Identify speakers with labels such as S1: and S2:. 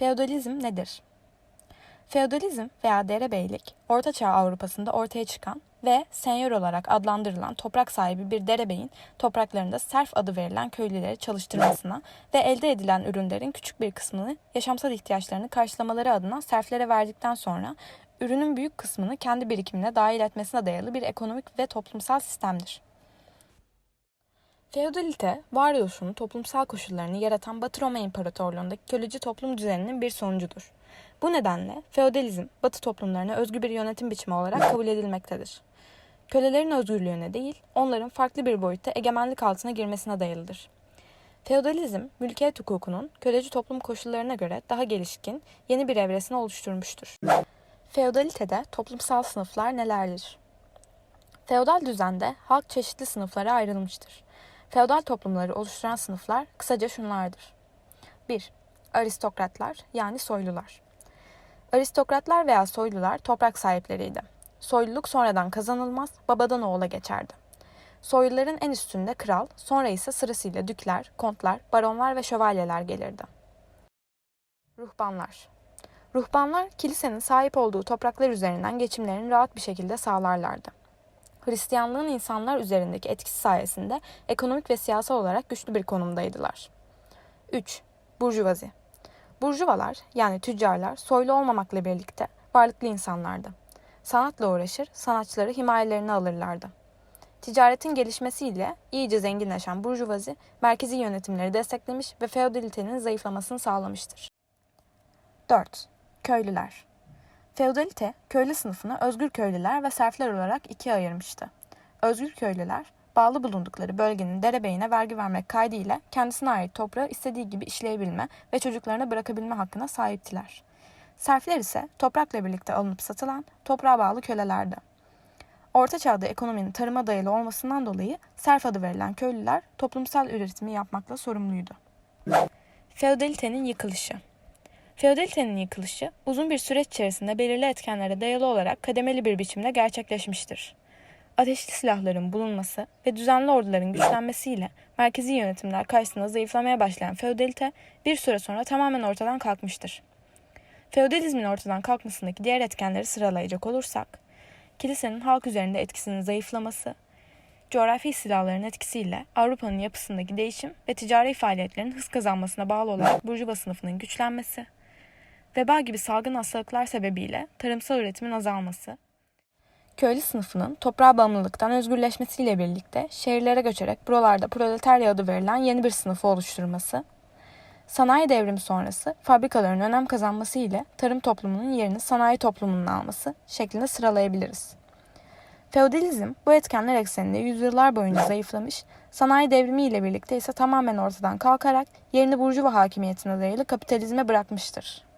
S1: Feodalizm nedir? Feodalizm veya derebeylik, Ortaçağ Avrupa'sında ortaya çıkan ve senyor olarak adlandırılan toprak sahibi bir derebeyin topraklarında serf adı verilen köylüleri çalıştırmasına ve elde edilen ürünlerin küçük bir kısmını yaşamsal ihtiyaçlarını karşılamaları adına serflere verdikten sonra ürünün büyük kısmını kendi birikimine dahil etmesine dayalı bir ekonomik ve toplumsal sistemdir. Feodalite, varoluşun toplumsal koşullarını yaratan Batı Roma İmparatorluğu'ndaki köleci toplum düzeninin bir sonucudur. Bu nedenle feodalizm, Batı toplumlarına özgü bir yönetim biçimi olarak kabul edilmektedir. Kölelerin özgürlüğüne değil, onların farklı bir boyutta egemenlik altına girmesine dayalıdır. Feodalizm, mülkiyet hukukunun köleci toplum koşullarına göre daha gelişkin yeni bir evresini oluşturmuştur. Feodalitede toplumsal sınıflar nelerdir? Feodal düzende halk çeşitli sınıflara ayrılmıştır. Feodal toplumları oluşturan sınıflar kısaca şunlardır. 1. Aristokratlar yani soylular. Aristokratlar veya soylular toprak sahipleriydi. Soyluluk sonradan kazanılmaz, babadan oğula geçerdi. Soyluların en üstünde kral, sonra ise sırasıyla dükler, kontlar, baronlar ve şövalyeler gelirdi. Ruhbanlar Ruhbanlar kilisenin sahip olduğu topraklar üzerinden geçimlerini rahat bir şekilde sağlarlardı. Hristiyanlığın insanlar üzerindeki etkisi sayesinde ekonomik ve siyasal olarak güçlü bir konumdaydılar. 3. Burjuvazi Burjuvalar yani tüccarlar soylu olmamakla birlikte varlıklı insanlardı. Sanatla uğraşır, sanatçıları himayelerine alırlardı. Ticaretin gelişmesiyle iyice zenginleşen burjuvazi merkezi yönetimleri desteklemiş ve feodalitenin zayıflamasını sağlamıştır. 4. Köylüler Feodalite, köylü sınıfını özgür köylüler ve serfler olarak ikiye ayırmıştı. Özgür köylüler, bağlı bulundukları bölgenin derebeyine vergi vermek kaydıyla kendisine ait toprağı istediği gibi işleyebilme ve çocuklarına bırakabilme hakkına sahiptiler. Serfler ise toprakla birlikte alınıp satılan toprağa bağlı kölelerdi. Orta çağda ekonominin tarıma dayalı olmasından dolayı serf adı verilen köylüler toplumsal üretimi yapmakla sorumluydu. Feodalitenin yıkılışı Feodalitenin yıkılışı uzun bir süreç içerisinde belirli etkenlere dayalı olarak kademeli bir biçimde gerçekleşmiştir. Ateşli silahların bulunması ve düzenli orduların güçlenmesiyle merkezi yönetimler karşısında zayıflamaya başlayan feodalite bir süre sonra tamamen ortadan kalkmıştır. Feodalizmin ortadan kalkmasındaki diğer etkenleri sıralayacak olursak, kilisenin halk üzerinde etkisinin zayıflaması, coğrafi silahların etkisiyle Avrupa'nın yapısındaki değişim ve ticari faaliyetlerin hız kazanmasına bağlı olarak burjuva sınıfının güçlenmesi, veba gibi salgın hastalıklar sebebiyle tarımsal üretimin azalması, köylü sınıfının toprağa bağımlılıktan özgürleşmesiyle birlikte şehirlere göçerek buralarda proletarya adı verilen yeni bir sınıfı oluşturması, sanayi devrimi sonrası fabrikaların önem kazanması ile tarım toplumunun yerini sanayi toplumunun alması şeklinde sıralayabiliriz. Feodalizm bu etkenler ekseninde yüzyıllar boyunca zayıflamış, sanayi devrimi ile birlikte ise tamamen ortadan kalkarak yerini burjuva hakimiyetine dayalı kapitalizme bırakmıştır.